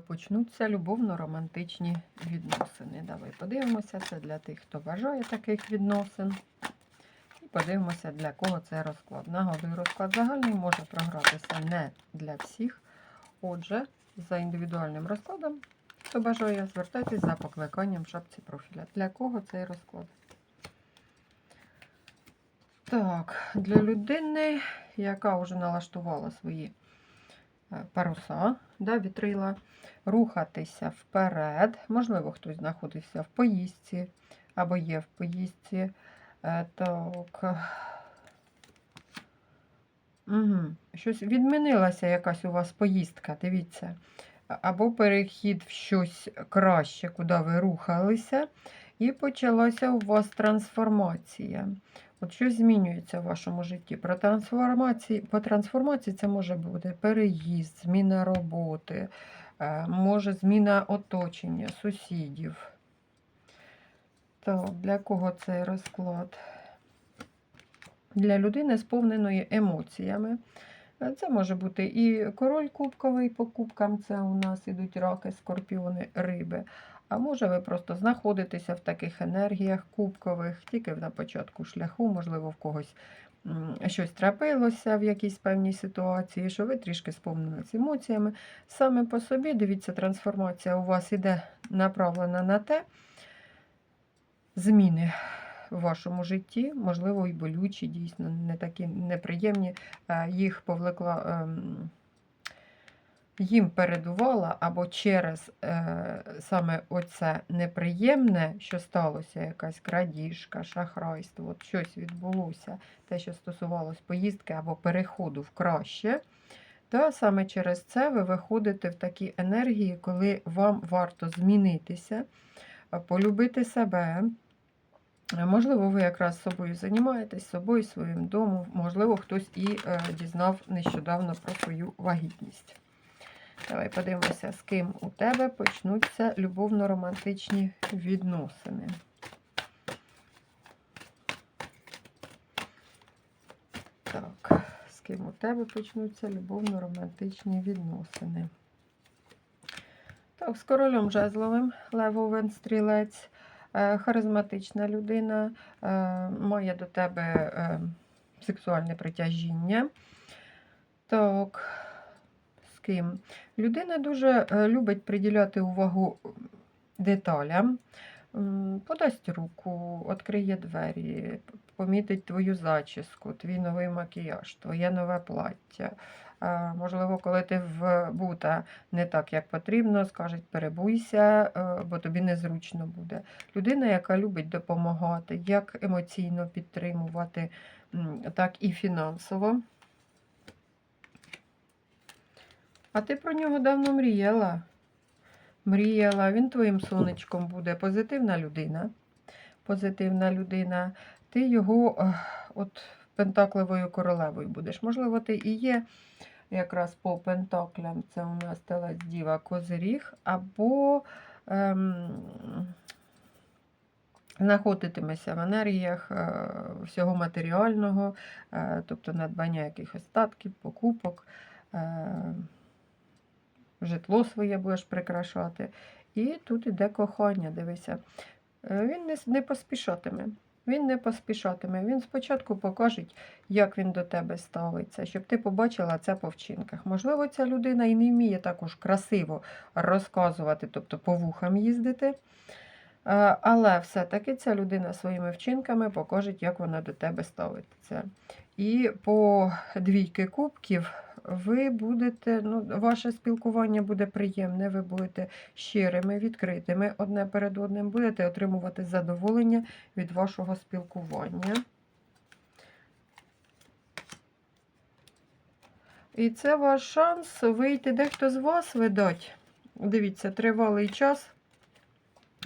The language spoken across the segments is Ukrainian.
почнуться любовно-романтичні відносини. Давай подивимося, це для тих, хто бажає таких відносин. І подивимося, для кого це розклад. Нагадую, розклад загальний може програтися не для всіх. Отже, за індивідуальним розкладом, хто бажає, звертайтесь за покликанням в шапці профіля. Для кого цей розклад? Так, для людини, яка вже налаштувала свої паруса, да, вітрила, рухатися вперед. Можливо, хтось знаходився в поїздці або є в поїздці. Е, Так. Угу. Щось відмінилася якась у вас поїздка, дивіться. Або перехід в щось краще, куди ви рухалися, і почалася у вас трансформація. От щось змінюється в вашому житті. Про трансформації, по трансформації це може бути переїзд, зміна роботи, е, може зміна оточення, сусідів. Так, для кого цей розклад? Для людини, сповненої емоціями. Е, Це може бути і король кубковий по кубкам, це у нас ідуть раки, скорпіони, риби. А може ви просто знаходитеся в таких енергіях кубкових, тільки на початку шляху, можливо, в когось щось трапилося в якійсь певній ситуації, що ви трішки сповнилися емоціями. Саме по собі, дивіться, трансформація у вас іде направлена на те, зміни в вашому житті, можливо, і болючі, дійсно, не такі неприємні. Е, Їх повлекла. ем, їм передувала або через е, саме оце неприємне, що сталося, якась крадіжка, шахрайство, от щось відбулося, те, що стосувалось поїздки або переходу в краще. Та саме через це ви виходите в такі енергії, коли вам варто змінитися, полюбити себе. Е, Можливо, ви якраз собою займаєтесь, собою, своїм домом, можливо, хтось і е, дізнав нещодавно про свою вагітність. Давай подивимося, з ким у тебе почнуться любовно-романтичні відносини. Так, з ким у тебе почнуться любовно-романтичні відносини. Так, з королем жезловим, Левовен стрілець, харизматична людина, е, має до тебе е, сексуальне притяжіння. Так, з ким? Людина дуже е, любить приділяти увагу деталям. Подасть руку, відкриє двері, помітить твою зачіску, твій новий макіяж, твоє нове плаття. Е, Можливо, коли ти вбута не так, як потрібно, скажуть, перебуйся, е, бо тобі незручно буде. Людина, яка любить допомагати, як емоційно підтримувати, так і фінансово. А ти про нього давно мріяла. Мріяла, він твоїм сонечком буде. Позитивна людина. Позитивна людина. Ти його от пентакливою королевою будеш. Можливо, ти і є якраз по пентаклям. Це у нас телець діва козиріг, або ем, знаходитимешся в енергіях е, всього матеріального, е, тобто надбання якихось статків, покупок. Е, житло своє будеш прикрашати. І тут іде кохання, дивися. Е, Він не, не поспішатиме. Він не поспішатиме. Він спочатку покаже, як він до тебе ставиться, щоб ти побачила це по вчинках. Можливо, ця людина і не вміє також красиво розказувати, тобто по вухам їздити. Е, Але все-таки ця людина своїми вчинками покаже, як вона до тебе ставиться. І по двійки кубків ви будете, ну, ваше спілкування буде приємне, ви будете щирими, відкритими одне перед одним, будете отримувати задоволення від вашого спілкування. І це ваш шанс вийти дехто з вас видать. Дивіться, тривалий час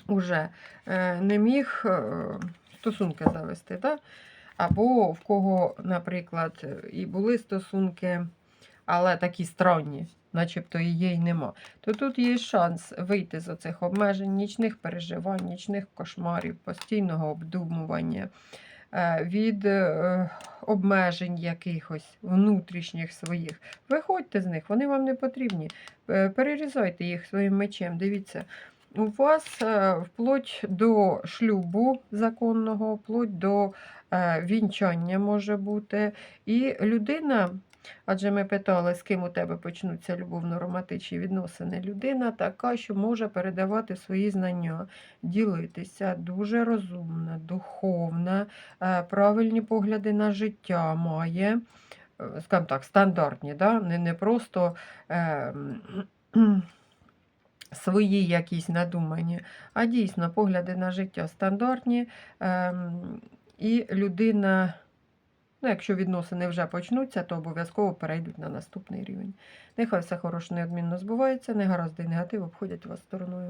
уже е, не міг е, стосунки завести. Да? Або в кого, наприклад, і були стосунки, але такі странні, начебто є, і нема. То тут є шанс вийти з оцих обмежень, нічних переживань, нічних кошмарів, постійного обдумування. е, від е, обмежень якихось внутрішніх своїх. Виходьте з них, вони вам не потрібні. Е, Перерізайте їх своїм мечем. Дивіться, у вас вплоть до шлюбу законного, вплоть до вінчання може бути. І людина, адже ми питали, з ким у тебе почнуться любовно-романтичні відносини. Людина така, що може передавати свої знання, ділитися, дуже розумна, духовна, е, правильні погляди на життя має. е, Скажімо так, стандартні, да? не, не просто е, свої якісь надумані, а дійсно погляди на життя стандартні. Ем, і людина, ну, якщо відносини вже почнуться, то обов'язково перейдуть на наступний рівень. Нехай все хороше неодмінно збувається, негаразди і негатив обходять вас стороною.